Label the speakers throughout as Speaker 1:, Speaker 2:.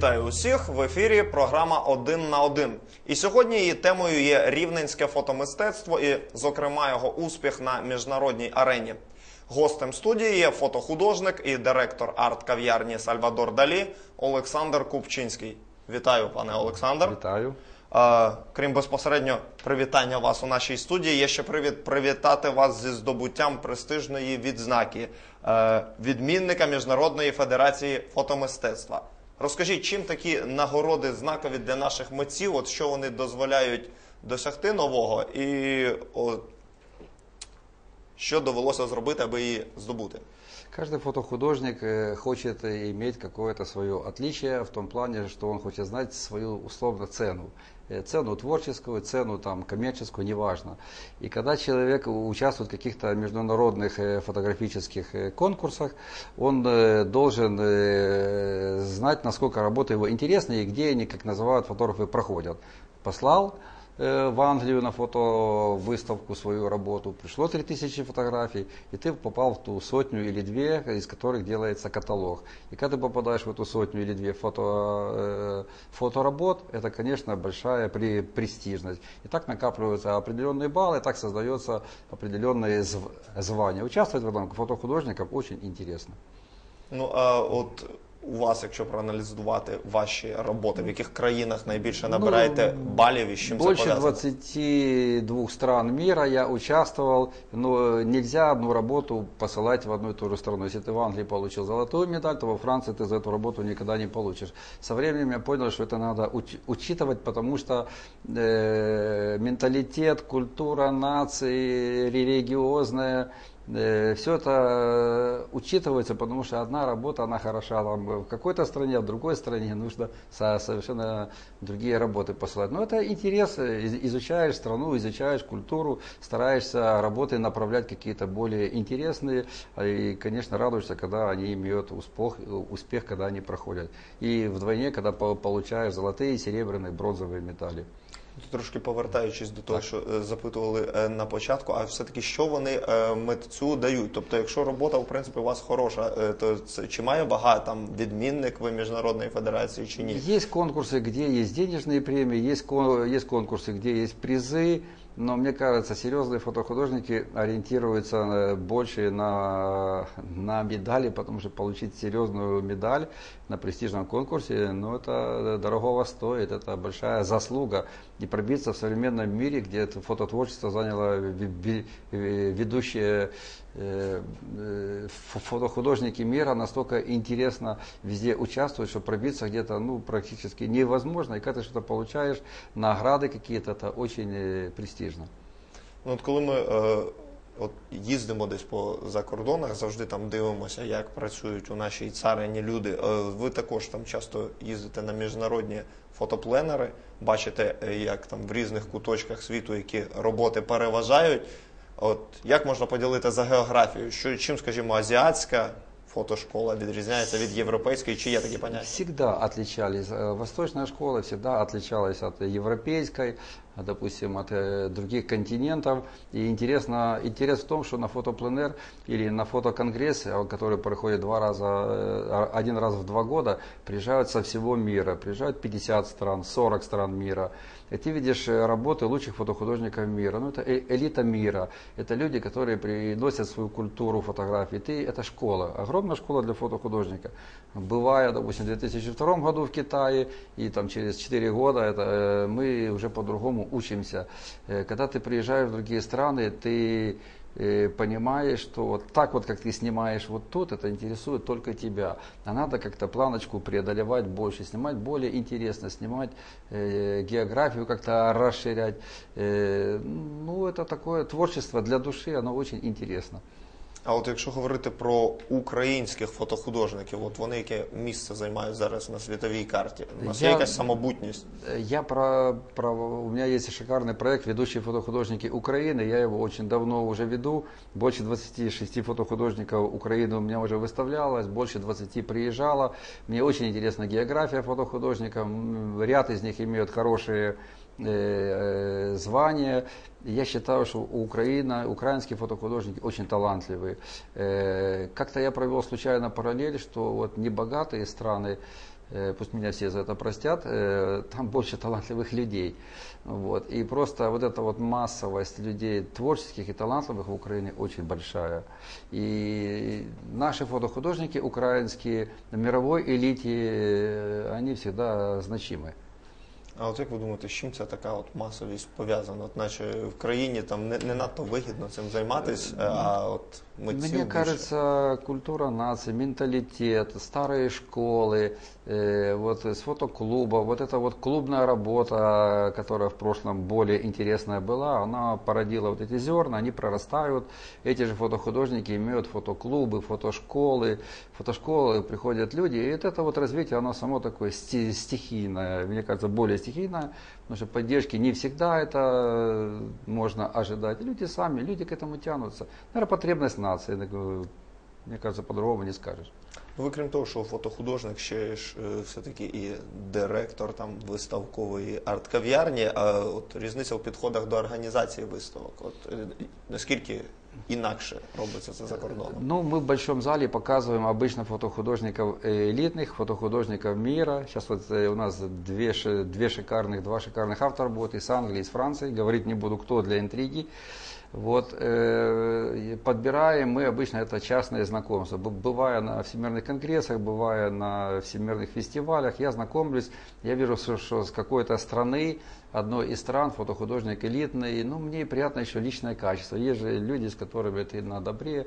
Speaker 1: Вітаю усіх в ефірі. Програма Один на один. І сьогодні її темою є рівненське фотомистецтво і, зокрема, його успіх на міжнародній арені. Гостем студії є фотохудожник і директор арт-кав'ярні Сальвадор Далі Олександр Купчинський. Вітаю, пане Олександр.
Speaker 2: Вітаю.
Speaker 1: Е, Крім безпосередньо привітання вас у нашій студії, є ще привід привітати вас зі здобуттям престижної відзнаки е, відмінника Міжнародної федерації фотомистецтва. Розкажіть, чим такі нагороди знакові для наших митців, от що вони дозволяють досягти нового, і от, що довелося зробити, аби її здобути?
Speaker 2: Каждый фотохудожник э, хочет э, иметь какое-то свое отличие в том плане, что он хочет знать свою условно цену. Э, Цену творческую, цену там, коммерческую, неважно. И когда человек участвует в каких-то международных фотографических конкурсах, он должен знать, насколько работа его интересна и где они, как называют фотографы, проходят. Послал в Англию на фотовыставку свою работу, пришло 3000 фотографий, и ты попал в ту сотню или две, из которых делается каталог. И когда ты попадаешь в эту сотню или две фото, э, фоторабот, это, конечно, большая при, престижность. И так накапливаются определенные баллы, и так создается определенное зв- звание. Участвовать в этом фотохудожникам очень интересно.
Speaker 1: Ну а от у вас, якщо проаналізувати ваші роботи, в яких країнах найбільше набираєте балів і з чим це
Speaker 2: Больше
Speaker 1: пов'язано?
Speaker 2: 22 стран мира я участвовал, но нельзя одну работу посылать в одну и ту же страну. Если ты в Англии получил золотую медаль, то во Франции ты за эту работу никогда не получишь. Со временем я понял, что это надо уч- учитывать, потому что э, менталитет, культура нации, религиозная, все это учитывается, потому что одна работа, она хороша там, в какой-то стране, а в другой стране нужно со- совершенно другие работы посылать. Но это интерес, э, из- изучаешь страну, изучаешь культуру, стараешься работы направлять какие-то более интересные, и, конечно, радуешься, когда они имеют успех, успех, когда они проходят. И вдвойне, когда по- получаешь золотые, серебряные, бронзовые медали
Speaker 1: Трошки повертаючись до того, що е, запитували е, на початку, а все-таки що вони е, митцю дають? Тобто, якщо робота в принципі у вас хороша, е, то це чи має вага там відмінник ви міжнародної федерації чи ні?
Speaker 2: Есть конкурсы, где есть денежные премии, есть, ко- есть конкурсы, где есть призы, но мне кажется, серьезные фотохудожники ориентируются э, больше на, на медали, потому что получить серьезную медаль на престижном конкурсе, ну это дорогого стоит, это большая заслуга. И пробиться в современном мире, где это фототворчество заняло ведущее э, э, фо- фотохудожники мира настолько интересно везде участвуют, что пробиться где-то ну, практически невозможно. И когда ты что-то получаешь, награды какие-то, это очень э, престижно.
Speaker 1: Ну от коли ми от їздимо десь по закордонах, завжди там дивимося, як працюють у нашій царині люди. Е, ви також там часто їздите на міжнародні фотопленери, бачите, е, як там в різних куточках світу які роботи переважають. От як можна поділити за географію? Що чим, скажімо, азіатська фотошкола відрізняється від європейської? Чи є такі поняття?
Speaker 2: Всегда отличались. э, Восточная школа всегда отличалась от европейской, допустим, от э, других континентов. И интересно, интерес в том, что на фотопленер или на фотоконгресс, э, который проходит два раза, э, один раз в два года, приезжают со всего мира. Приезжают 50 стран, 40 стран мира. И ты видишь работы лучших фотохудожников мира. Ну, это элита мира. Это люди, которые приносят свою культуру фотографии. Ты, это школа, огромная школа для фотохудожника. Бывая, допустим, в 2002 году в Китае, и там через 4 года это, мы уже по-другому учимся. Э, Когда ты приезжаешь в другие страны, ты э, понимаешь, что вот так вот, как ты снимаешь вот тут, это интересует только тебя. А надо как-то планочку преодолевать больше, снимать более интересно, снимать э, географию как-то расширять. Э, ну, это такое творчество для души, оно очень интересно.
Speaker 1: А от якщо говорити про українських фотохудожників, от вони яке місце займають зараз на світовій карті? У нас є
Speaker 2: Я-
Speaker 1: якась самобутність?
Speaker 2: Э, Я про, про, у меня есть шикарный проект «Ведущие фотохудожники Украины». Я его очень давно уже веду. Больше 26 фотохудожников Украины у меня уже выставлялось, больше 20 приезжало. Мне очень интересна география фотохудожников. М, Ряд из них имеют хорошие э, э, звания. Я считаю, что у Украины, украинские фотохудожники очень талантливые. Э, Как-то я провел случайно параллель, что вот небогатые страны пусть меня все за это простят, там больше талантливых людей. Вот. И просто вот эта вот массовость людей творческих и талантливых в Украине очень большая. И наши фотохудожники украинские в мировой элите, они всегда значимы.
Speaker 1: А от як ви думаєте, з чим ця така от масовість пов'язана? От наче в країні там не, не надто вигідно цим займатися, а от митців
Speaker 2: Мне кажется, культура нации, менталитет, старые школы, э, вот с фотоклуба, вот эта вот клубная работа, которая в прошлом более интересная была, она породила вот эти зерна, они прорастают. Эти же фотохудожники имеют фотоклубы, фотошколы, фотошколы приходят люди, и вот это вот развитие, оно само такое сти- стихийное, мне кажется, более стихийное, потому что поддержки не всегда это можно ожидать. Люди сами, люди к этому тянутся. Наверное, потребность нации, так, э, мне кажется, по-другому не скажешь.
Speaker 1: Ну, ви крім того, що фотохудожник ще ж е, все-таки і директор там виставкової арт-кав'ярні, а от різниця в підходах до організації виставок. От е, наскільки інакше робиться це за кордоном?
Speaker 2: Ну, мы в большом зале показываем обычно фотохудожников э, элитных, фотохудожников мира. Сейчас вот э, у нас две, ши- две шикарных, два шикарных автора будут из Англии, из Франции. Говорить не буду, кто для интриги. Вот, э, подбираем мы обычно это частные знакомства. Б- Бывая на всемирных конгрессах, бывая на всемирных фестивалях, я знакомлюсь, я вижу, что с какой-то страны, одной из стран, фотохудожник элитный, ну, мне приятно еще личное качество. Есть же люди, с которыми ты на добре.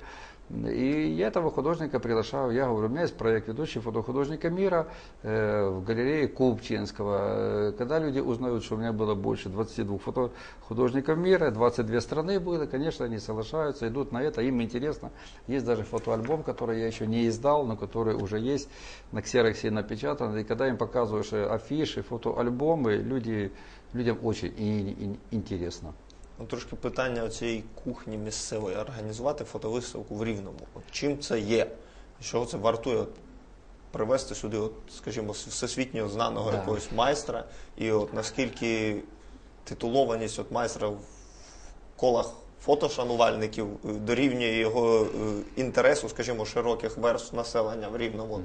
Speaker 2: И я этого художника приглашаю, я говорю, у меня есть проект ведущий фотохудожника мира э, в галерее Купчинского. Э, Когда люди узнают, что у меня было больше 22 фотохудожников мира, 22 страны было, конечно, они соглашаются, идут на это, им интересно. Есть даже фотоальбом, который я еще не издал, но который уже есть, на ксероксе напечатан. И когда им показываешь э, афиши, фотоальбомы, люди, людям очень интересно.
Speaker 1: Ну, трошки питання цієї кухні місцевої організувати фотовиставку в Рівному. От чим це є? Що це вартує от, привезти сюди, от, скажімо, всесвітньо знаного
Speaker 2: Да.
Speaker 1: якогось майстра, і от наскільки титулованість от майстра в колах фотошанувальників е, дорівнює його е, інтересу, скажімо, широких верств населення в Рівному.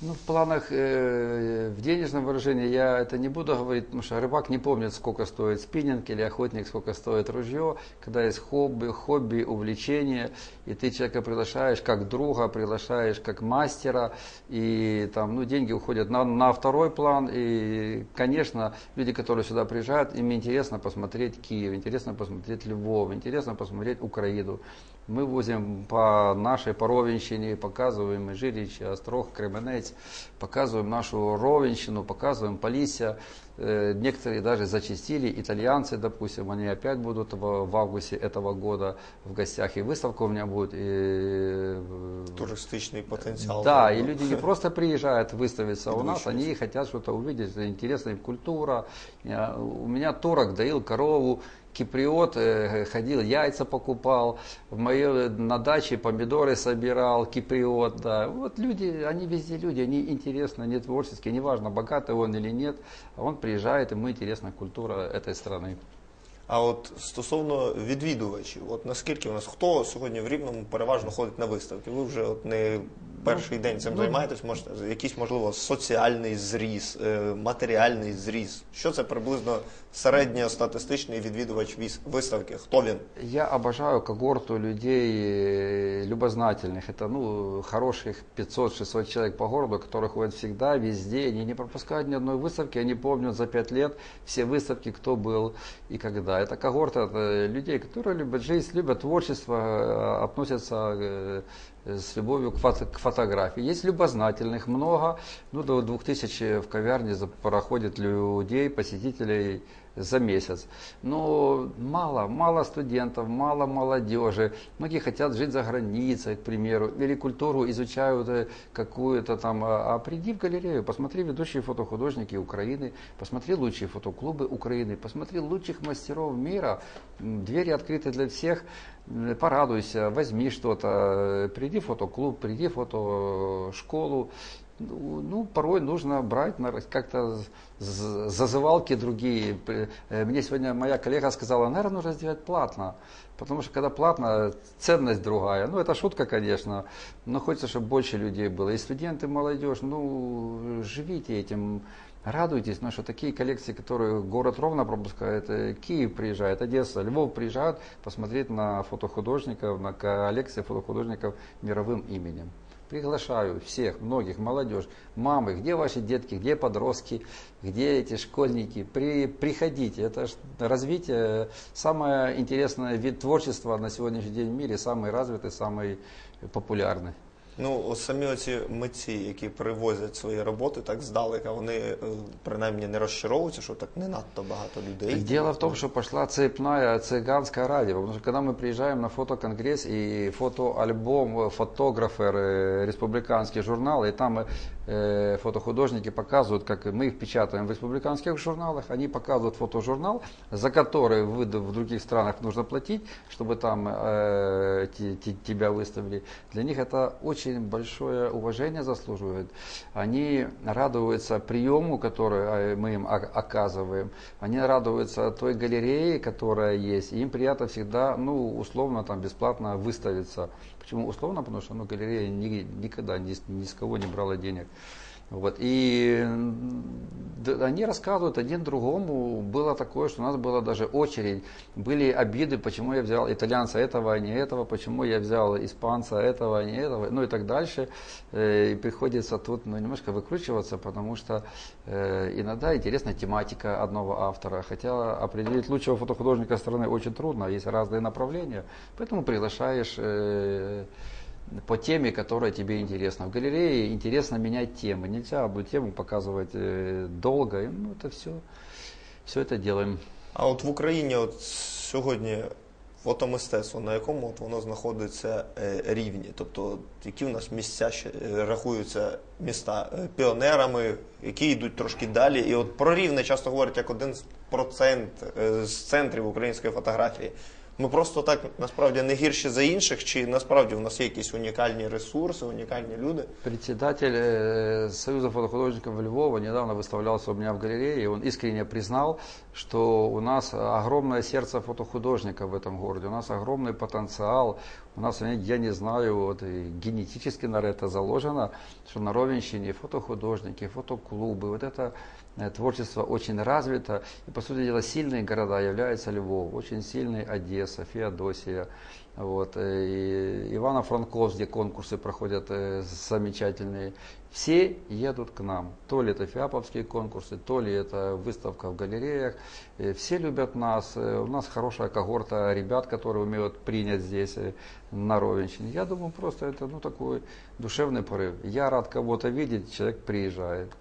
Speaker 2: Ну, в планах, э, в денежном выражении я это не буду говорить, потому что рыбак не помнит, сколько стоит спиннинг или охотник, сколько стоит ружье. Когда есть хобби, хобби, увлечение, и ты человека приглашаешь как друга, приглашаешь как мастера, и там, ну, деньги уходят на, на второй план. И, конечно, люди, которые сюда приезжают, им интересно посмотреть Киев, интересно посмотреть Львов, интересно посмотреть Украину. Мы возим по нашей по Ровенщине, показываем и Жирич, Острог, Кременец, показываем нашу Ровенщину, показываем Полисся. Э, Некоторые даже зачастили, итальянцы, допустим, они опять будут в, в августе этого года в гостях. И выставка у меня будет. И, э,
Speaker 1: Туристичний потенціал.
Speaker 2: да, и люди не просто приезжают выставиться у нас, они хотят что-то увидеть, интересная культура. У меня турок доил корову, киприот э, ходил, яйца покупал, в моей на даче помидоры собирал, киприот, да. Вот люди, они везде люди, они интересны, они творческие, неважно, богатый он или нет, а он приезжает, ему интересна культура этой страны.
Speaker 1: А от стосовно відвідувачів, от наскільки у нас хто сьогодні в Рівному переважно ходить на виставки? Ви вже от не перший день цим
Speaker 2: ну,
Speaker 1: займаєтесь, можете якийсь можливо соціальний зріс, е, матеріальний зріс. Що це приблизно середньостатистичний відвідувач віс- виставки? Хто він?
Speaker 2: Я обожаю когорту людей э, любознательных. Это ну, хороших 500-600 человек по городу, которые ходят всегда, везде. Они не пропускают ни одной выставки. Они помнят за 5 лет все выставки, кто был и когда. Это когорта это людей, которые любят жизнь, любят творчество, э, относятся э, с любовью к, фото- к фотографии. Есть любознательных много. Ну, до 2000 в кавярне проходит людей, посетителей за месяц. Но мало, мало студентов, мало молодежи. Многие хотят жить за границей, к примеру, или культуру изучают э, какую-то там. А а приди в галерею, посмотри ведущие фотохудожники Украины, посмотри лучшие фотоклубы Украины, посмотри лучших мастеров мира. Двери открыты для всех. Порадуйся, возьми что-то, э, приди в фотоклуб, приди в фотошколу Ну, порой нужно брать как-то зазывалки другие. Э, Мне сегодня моя коллега сказала, наверное, нужно сделать платно. Потому что когда платно, ценность другая. Ну, это шутка, конечно, но хочется, чтобы больше людей было. И студенты, молодежь, ну, живите этим, радуйтесь, потому что такие коллекции, которые город ровно пропускает, э, Киев приезжает, Одесса, Львов приезжают посмотреть на фотохудожников, на коллекции фотохудожников мировым именем. Приглашаю всех, многих, молодежь, мамы, где ваши детки, где подростки, где эти школьники, При, приходите. Это развитие, самое интересное вид творчества на сегодняшний день в мире, самый развитый, самый популярный.
Speaker 1: Ну, ось самі оці митці, які привозять свої роботи так здалека, вони е, принаймні не розчаровуються, що так не надто багато людей.
Speaker 2: Дело в том, что пошла цепная цыганская радио. Потому что когда мы приезжаем на фотоконгресс и фотоальбом, э, фотографер, э, республиканский журнал, и там э, фотохудожники показывают, как мы их печатаем в республиканских журналах, они показывают фотожурнал, за который в, в других странах нужно платить, чтобы там э, те- те- тебя выставили. Для них это очень большое уважение заслуживает. Они радуются приему, который э, мы им оказываем. Они радуются той галерее, которая есть. И им приятно всегда, ну, условно, там, бесплатно выставиться. Почему условно? Потому что ну, галерея ни- никогда ни, ни с кого не брала денег. Вот. И они рассказывают один другому. Было такое, что у нас была даже очередь. Были обиды, почему я взял итальянца этого, а не этого, почему я взял испанца этого, а не этого, ну и так дальше. Э, И приходится тут ну, немножко выкручиваться, потому что э, иногда интересна тематика одного автора. Хотя определить лучшего фотохудожника страны очень трудно, есть разные направления. Поэтому приглашаешь э, по теме, которая тебе интересна. В галерее интересно менять темы. Нельзя одну тему показывать э, долго. И, Ну, это все, все это делаем.
Speaker 1: А от в Україні от сьогодні фотомистецтво, на якому от воно знаходиться е, рівні? Тобто, от які в нас місця ще е, рахуються міста е, піонерами, які йдуть трошки далі. І от про рівне часто говорять як один з процент е, з центрів української фотографії. Ми просто так насправді не гірші за інших, чи насправді в нас є якісь унікальні ресурси, унікальні люди?
Speaker 2: Председатель э, Союза фотохудожников Львова недавно выставлялся у меня в галерее, и он искренне признал, что у нас огромное сердце фотохудожника в этом городе, у нас огромный потенциал, у нас, я не знаю, вот, и генетически, наверное, это заложено, что на Ровенщине фотохудожники, фотоклубы, вот это э, творчество очень развито. И, по сути дела, сильные города являются Львов, очень сильный Одесса, Феодосия, вот, э, и Ивано-Франковск, где конкурсы проходят э, замечательные. Все едут к нам. То ли это фиаповские конкурсы, то ли это выставка в галереях. Э, Все любят нас. Э, У нас хорошая когорта ребят, которые умеют принять здесь э, на Ровенщине. Я думаю, просто это ну, такой душевный порыв. Я рад кого-то видеть, человек приезжает.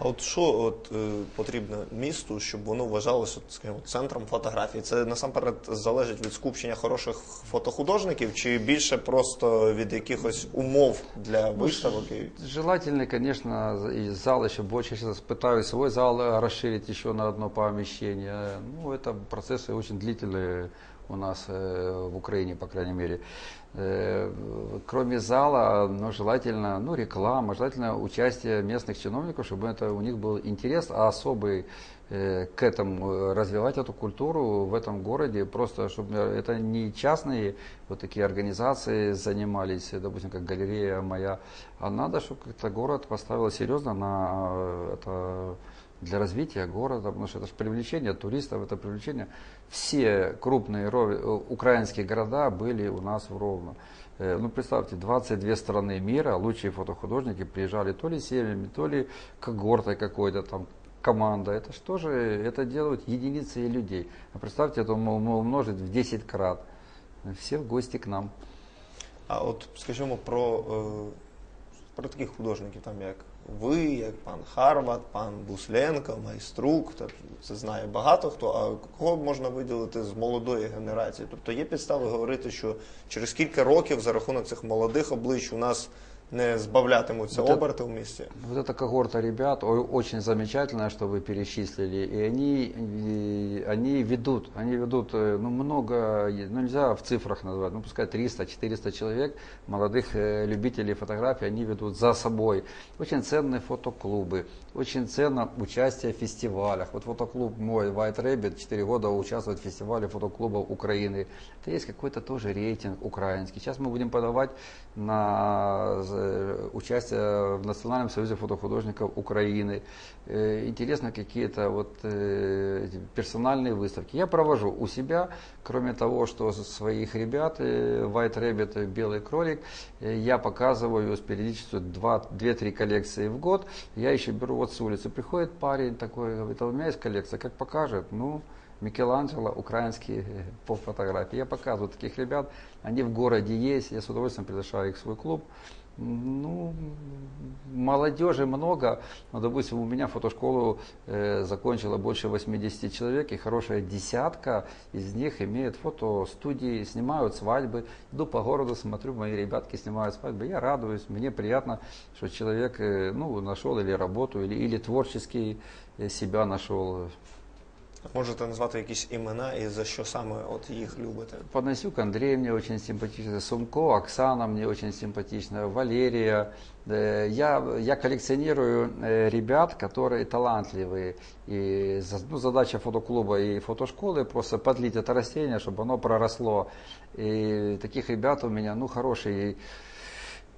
Speaker 1: А от що от, е, потрібно місту, щоб воно вважалося от, скажімо, центром фотографії? Це насамперед залежить від скупчення хороших фотохудожників, чи більше просто від якихось умов для виставок? І...
Speaker 2: Желательно, конечно, и зал еще больше. Сейчас пытаюсь свой зал э, расширить еще на одно помещение. Ну, это процессы очень длительные У нас э, в Украине, по крайней мере. Э, Кроме зала, ну, желательно ну, реклама, желательно участие местных чиновников, чтобы это, у них был интерес а особый э, к этому, развивать эту культуру в этом городе, просто чтобы это не частные вот такие организации занимались, допустим, как галерея моя, а надо, чтобы как-то город поставил серьезно на это для развития города, потому что это же привлечение туристов, это привлечение. Все крупные э, украинские города были у нас в Ровно. Э, Ну, представьте, 22 страны мира, лучшие фотохудожники приезжали то ли семьями, то ли когортой какой-то там, команда. Это что же, это делают единицы людей. А представьте, это ум- умножить в 10 крат. Все в гости к нам.
Speaker 1: А от скажімо про, е, про таких художників, там як ви, як пан Харват, пан Бусленко, майструк, так, це знає багато хто. А кого можна виділити з молодої генерації? Тобто є підстави говорити, що через кілька років за рахунок цих молодих облич у нас не збавлятимуться оберти в місті.
Speaker 2: Вот эта когорта ребят очень замечательная, что вы перечислили, и они, и они ведут, они ведут, э, ну много, ну нельзя в цифрах назвать, ну пускай 300-400 человек, молодых э, любителей фотографий, они ведут за собой. Очень ценные фотоклубы, очень ценно участие в фестивалях. Вот фотоклуб мой, White Rabbit, 4 года участвует в фестивале фотоклубов Украины. Это есть какой-то тоже рейтинг украинский. Сейчас мы будем подавать на э, участие в Национальном союзе фотохудожников Украины. Э, Интересно какие-то вот э, персональные выставки. Я провожу у себя, кроме того, что своих ребят, э, White Rabbit, э, Белый кролик, э, я показываю с периодичностью 2-3 коллекции в год. Я еще беру вот с улицы. Приходит парень такой, говорит, а у меня есть коллекция, как покажет? Ну, Микеланджело, украинские э, по фотографии. Я показываю таких ребят, они в городе есть, я с удовольствием приглашаю их в свой клуб. Ну, молодежи много, но, допустим, у меня фотошколу э, закончила больше 80 человек, и хорошая десятка из них имеют фотостудии, снимают свадьбы. Иду по городу, смотрю, мои ребятки снимают свадьбы, я радуюсь, мне приятно, что человек э, ну, нашел или работу, или, или творчески э, себя нашел.
Speaker 1: Можете назвати якісь імена і за що саме от їх любите?
Speaker 2: Панасюк Андрей мне очень симпатичный, Сумко, Оксана мне очень симпатичная, Валерия. Э, Я, я коллекционирую э, ребят, которые талантливые. И за- ну, задача фотоклуба и фотошколы просто подлить это растение, чтобы оно проросло. И таких ребят у меня ну, хорошие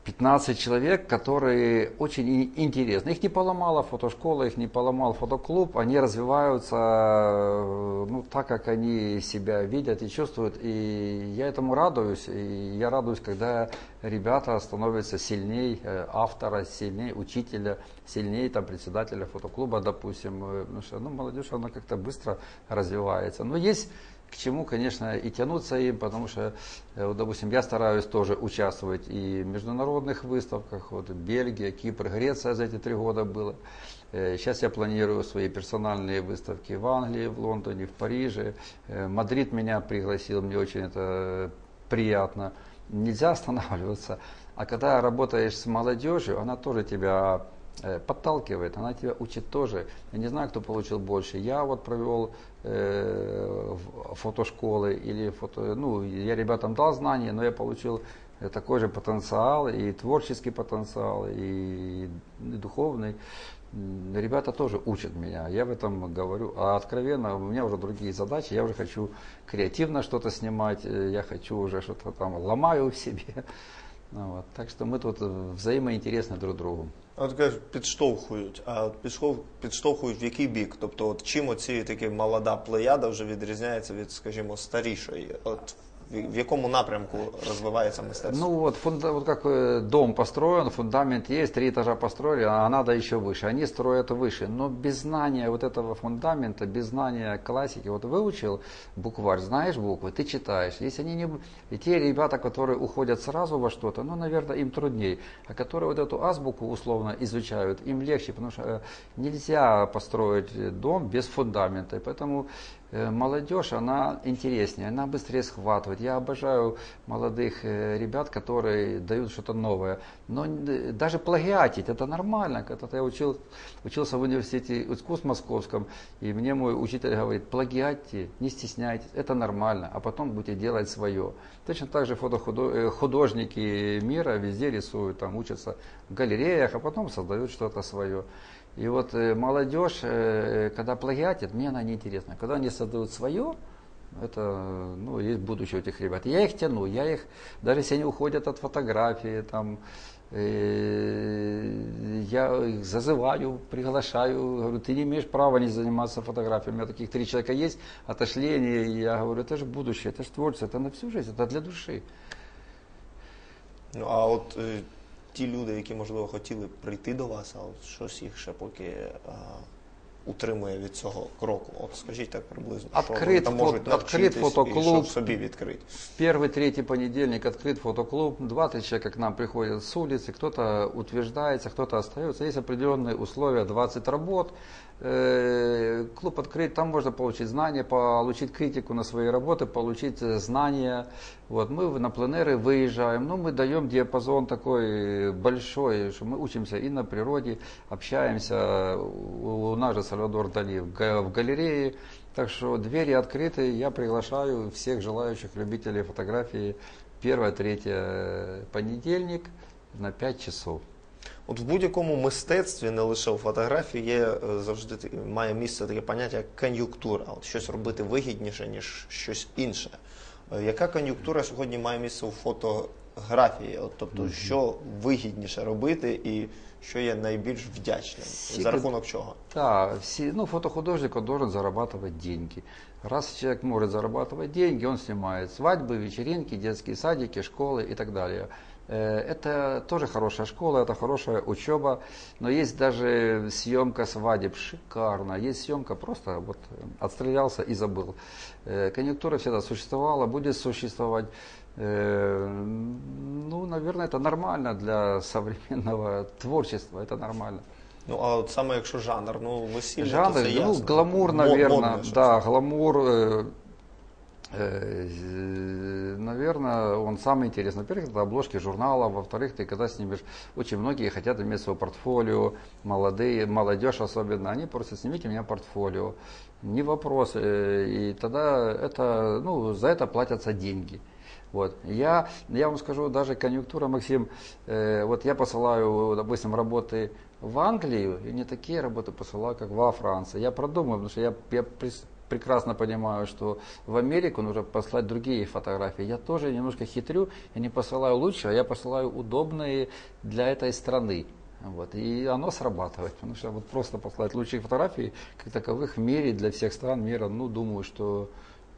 Speaker 2: 15 человек, которые очень интересны. Их не поломала фотошкола, их не поломал фотоклуб. Они развиваются э, ну, так, как они себя видят и чувствуют. И я этому радуюсь. И я радуюсь, когда ребята становятся сильней э, автора, сильней учителя, сильней там, председателя фотоклуба, допустим. Э, Потому что ну, молодежь, она как-то быстро развивается. Но есть к чему, конечно, и тянуться им, потому что, э, вот, допустим, я стараюсь тоже участвовать и в международных выставках, вот Бельгия, Кипр, Греция за эти три года было. Э, Сейчас я планирую свои персональные выставки в Англии, в Лондоне, в Париже. Э, Мадрид меня пригласил, мне очень это приятно. Нельзя останавливаться. А когда работаешь с молодежью, она тоже тебя подталкивает, она тебя учит тоже. Я не знаю, кто получил больше. Я вот провел э, фотошколы или фото, ну, я ребятам дал знания, но я получил э, такой же потенциал, и творческий потенциал, и, духовный. Ребята тоже учат меня, я в этом говорю. А откровенно, у меня уже другие задачи, я уже хочу креативно что-то снимать, э, я хочу уже что-то там ломаю в себе. Вот. Так что мы тут э, взаимоинтересны друг другу.
Speaker 1: От кажуть, підштовхують. А от підштовх- підштовхують в який бік? Тобто, от чим оці такі молода плеяда вже відрізняється від, скажімо, старішої? От в якому напрямку розвивається мистецтво?
Speaker 2: Ну вот, фунда- вот как дом построен, фундамент есть, три этажа построили, а надо еще выше. Они строят выше, но без знания вот этого фундамента, без знания классики, вот выучил букварь, знаешь буквы, ты читаешь. Если они не... И те ребята, которые уходят сразу во что-то, ну, наверное, им трудней. А которые вот эту азбуку условно изучают, им легче, потому что э, нельзя построить дом без фундамента. Поэтому молодежь, она интереснее, она быстрее схватывает. Я обожаю молодых э, ребят, которые дают что-то новое. Но э, даже плагиатить, это нормально. Когда-то я учил, учился в университете искусств московском, и мне мой учитель говорит, плагиатьте, не стесняйтесь, это нормально, а потом будете делать свое. Точно так же э, художники мира везде рисуют, там учатся в галереях, а потом создают что-то свое. И вот э, молодежь, э, когда плагиатит, мне она неинтересна. Когда они создают свое, это, ну, есть будущее у этих ребят. Я их тяну, я их, даже если они уходят от фотографии, там, э, я их зазываю, приглашаю, говорю, ты не имеешь права не заниматься фотографией. У меня таких три человека есть, отошли они, я говорю, это же будущее, это же творчество, это на всю жизнь, это для души.
Speaker 1: Ну а от е, ті люди, які можливо хотіли прийти до вас, а от щось їх ще поки а, утримує від цього кроку? От скажіть так приблизно, що
Speaker 2: Открит
Speaker 1: вони там можуть
Speaker 2: фото- открит
Speaker 1: навчитись і
Speaker 2: фотоклуб.
Speaker 1: що собі відкрити.
Speaker 2: Первый, третий понедельник открыт фотоклуб. Два-три человека к нам приходят с улицы, кто-то утверждается, кто-то остается. Есть определенные условия, 20 работ. Э, Клуб открыт, там можно получить знания, получить критику на свои работы, получить э, знания. Вот. Мы на пленеры выезжаем, но мы даем диапазон такой большой, что мы учимся и на природе, общаемся. У нас же Сальвадор Дали в га- в галерее. Так что двери открыты, я приглашаю всех желающих любителей фотографии 1-3 понедельник на 5 часов.
Speaker 1: От в будь-якому мистецтві, не лише у фотографії, є е, завжди таке- має місце таке поняття як кон'юнктура. От щось робити вигідніше, ніж щось інше. Е, Яка кон'юнктура сьогодні має місце у фотографії? От, тобто, що вигідніше робити і що є найбільш вдячним?
Speaker 2: Всі
Speaker 1: За
Speaker 2: кон-
Speaker 1: рахунок чого?
Speaker 2: Да, все, ну, фотохудожник, он должен зарабатывать деньги. Раз человек может зарабатывать деньги, он снимает свадьбы, вечеринки, детские садики, школы и так далее. Э, Это тоже хорошая школа, это хорошая учеба, но есть даже съемка свадеб шикарно, есть съемка просто вот э, отстрелялся и забыл. Э, Конъюнктура всегда существовала, будет существовать. Ну, наверное, это нормально для современного творчества, это нормально.
Speaker 1: Ну а от саме якщо жанр, ну весілля, то
Speaker 2: Жанр,
Speaker 1: це
Speaker 2: ну,
Speaker 1: ясно.
Speaker 2: гламур, наверное,
Speaker 1: модне
Speaker 2: да, гламур, наверное, он самый интересный. Во-первых, это обложки журнала, во-вторых, ты когда снимешь, очень многие хотят иметь свое портфолио, молодые, молодежь особенно, они просят, снимите меня портфолио. Не вопрос, э, и тогда это, ну, за это платятся деньги. Вот. Я, я вам скажу, даже конъюнктура, Максим, э, вот я посылаю, допустим, работы в Англию, и не такие работы посылаю, как во Франции. Я продумаю, потому что я, я прекрасно понимаю, что в Америку нужно послать другие фотографии. Я тоже немножко хитрю, я не посылаю лучше, а я посылаю удобные для этой страны. Вот. И оно срабатывает, потому что вот просто послать лучшие фотографии, как таковых в мире, для всех стран мира, ну, думаю, что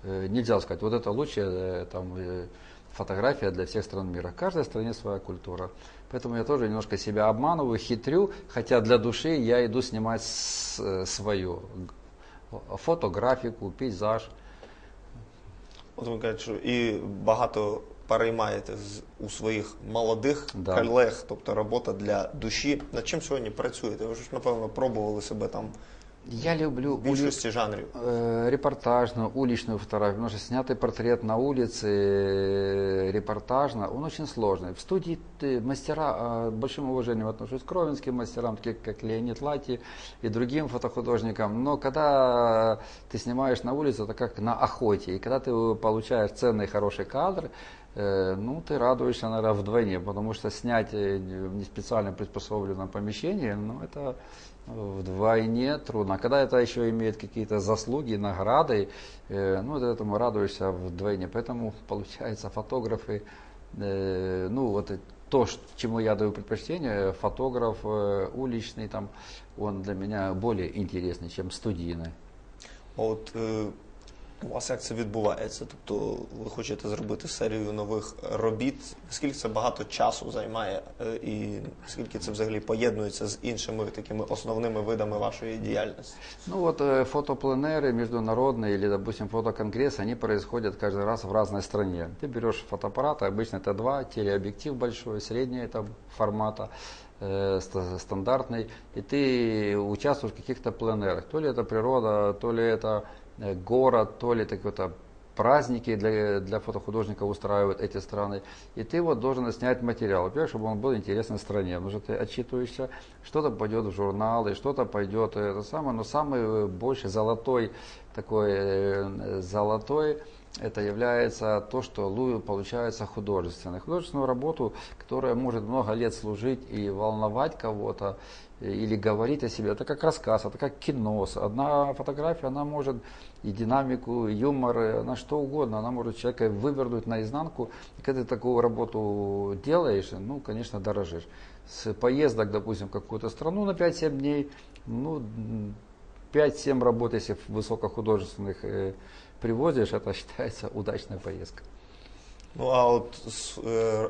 Speaker 2: э, нельзя сказать, вот это лучшая э, там, э, фотография для всех стран мира. Каждой стране своя культура. Поэтому я тоже немножко себя обманываю, хитрю, хотя для души я иду снимать э, свое. Фотографику, пейзаж.
Speaker 1: От ви кажете, що і багато переймаєте з, у своїх молодих
Speaker 2: Да.
Speaker 1: колег, тобто робота для душі. Над чим сьогодні працюєте? Ви ж, напевно, пробували себе там
Speaker 2: Я люблю
Speaker 1: в більшості жанрів.
Speaker 2: Э, репортажную, уличную фотографию, потому что снятый портрет на улице э, репортажно, он очень сложный. В студии ты, мастера, э, большим уважением отношусь к ровенским мастерам, таких как Леонид Лати и другим фотохудожникам, но когда ты снимаешь на улице, это как на охоте, и когда ты получаешь ценный хороший кадр, э, ну, ты радуешься, наверное, вдвойне, потому что снять э, в не специально приспособленном помещении, ну, это вдвойне трудно. А когда это еще имеет какие-то заслуги, награды, э, ну, ты этому радуешься вдвойне. Поэтому, получается, фотографы, э, ну, вот то, чему я даю предпочтение, фотограф э, уличный, там, он для меня более интересный, чем студийный.
Speaker 1: От е, у вас як це відбувається? Тобто ви хочете зробити серію нових робіт. Скільки це багато часу займає, е, і скільки це взагалі поєднується з іншими такими основними видами вашої діяльності?
Speaker 2: Ну вот э, фотопленеры международные или, допустим, фотоконгрессы, они происходят каждый раз в разной стране. Ты берешь фотоаппарат, обычно это два, телеобъектив большой, среднего там, формата, э, ста- стандартный, и ты участвуешь в каких-то пленерах. То ли это природа, то ли это э, город, то ли это какой-то праздники для, для фотохудожников устраивают эти страны. И ты вот должен снять материал, во-первых, чтобы он был интересен стране. Потому что ты отчитываешься, что-то пойдет в журналы, что-то пойдет это самое. Но самый э, больше золотой такой э, золотой это является то, что лу- получается художественной. Художественную работу, которая может много лет служить и волновать кого-то, э, или говорить о себе. Это как рассказ, это как кино. Одна фотография, она может и динамику, и юмор, и что угодно, она может человека вывернуть наизнанку. И когда ты такую работу делаешь, ну, конечно, дорожишь. С поездок, допустим, в какую-то страну на 5-7 дней, ну, м, 5-7 работ, если высокохудожественных э, привозишь, это считается удачная поездка.
Speaker 1: Ну а от з, е,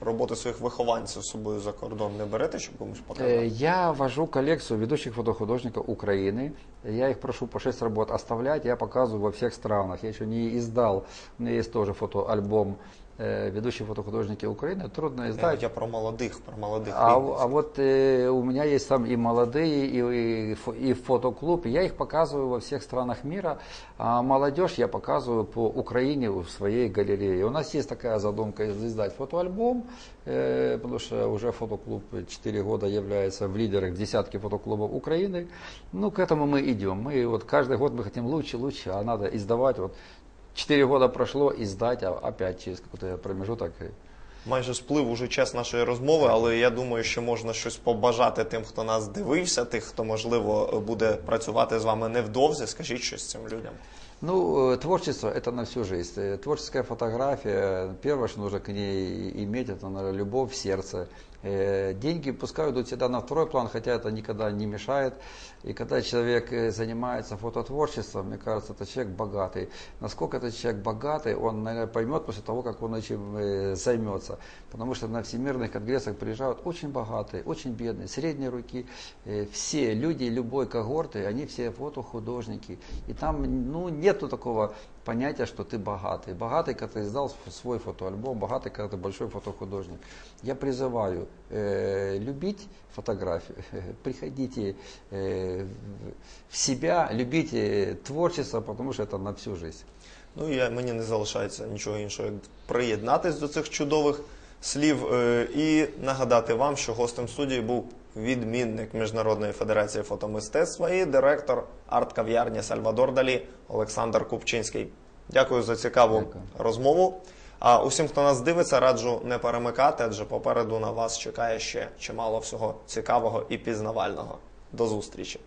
Speaker 1: роботи своїх вихованців з собою за кордон не берете, щоб комусь
Speaker 2: Э,
Speaker 1: показати?
Speaker 2: Я вожу коллекцию ведущих фотохудожников Украины. Я их прошу по 6 работ оставлять, я показываю во всех странах. Я еще не издал, у меня есть тоже фотоальбом э, «Ведущие фотохудожники Украины». Трудно издать.
Speaker 1: я про молодих, про молодих
Speaker 2: А, а вот э, у меня есть там и молодые, и, и, и фотоклуб. Я их показываю во всех странах мира. А молодежь я показываю по Украине в своей галерее. У нас есть такая задумка издать фотоальбом, э, потому что уже фотоклуб 4 года является в лидерах десятки фотоклубов Украины. Ну, к этому мы идем. Мы вот каждый год мы хотим лучше, лучше, а надо издавать. Вот 4 года прошло, издать, а опять через какой-то промежуток
Speaker 1: Майже сплив уже час нашої розмови, але я думаю, що можна щось побажати тим, хто нас дивився, тих, хто можливо буде працювати з вами невдовзі. Скажіть щось цим людям.
Speaker 2: Ну, э, творчество это на всю жизнь. Э, Творческая фотография, первое, что нужно к ней иметь, это наверное, любовь в сердце. Э, Деньги пускай идут всегда на второй план, хотя это никогда не мешает. И когда человек э, занимается фототворчеством, мне кажется, это человек богатый. Насколько этот человек богатый, он, наверное, поймет после того, как он этим э, займется. Потому что на всемирных конгрессах приезжают очень богатые, очень бедные, средней руки. Все люди любой когорты, они все фотохудожники. И там ну, нету такого понятия, что ты богатый. Богатый, когда ты издал свой фотоальбом, богатый, когда ты большой фотохудожник. Я призываю э, любить фотографию, приходите э, в- в себя, любите творчество, потому что это на всю жизнь.
Speaker 1: Ну і я- мені не залишається нічого іншого, як приєднатись до цих чудових слів е, і нагадати вам, що гостем студії був відмінник Міжнародної федерації фотомистецтва і директор арт-кав'ярні Сальвадор Далі Олександр Купчинський. Дякую за цікаву
Speaker 2: Дякую.
Speaker 1: розмову. А усім, хто нас дивиться, раджу не перемикати, адже попереду на вас чекає ще чимало всього цікавого і пізнавального. До зустрічі!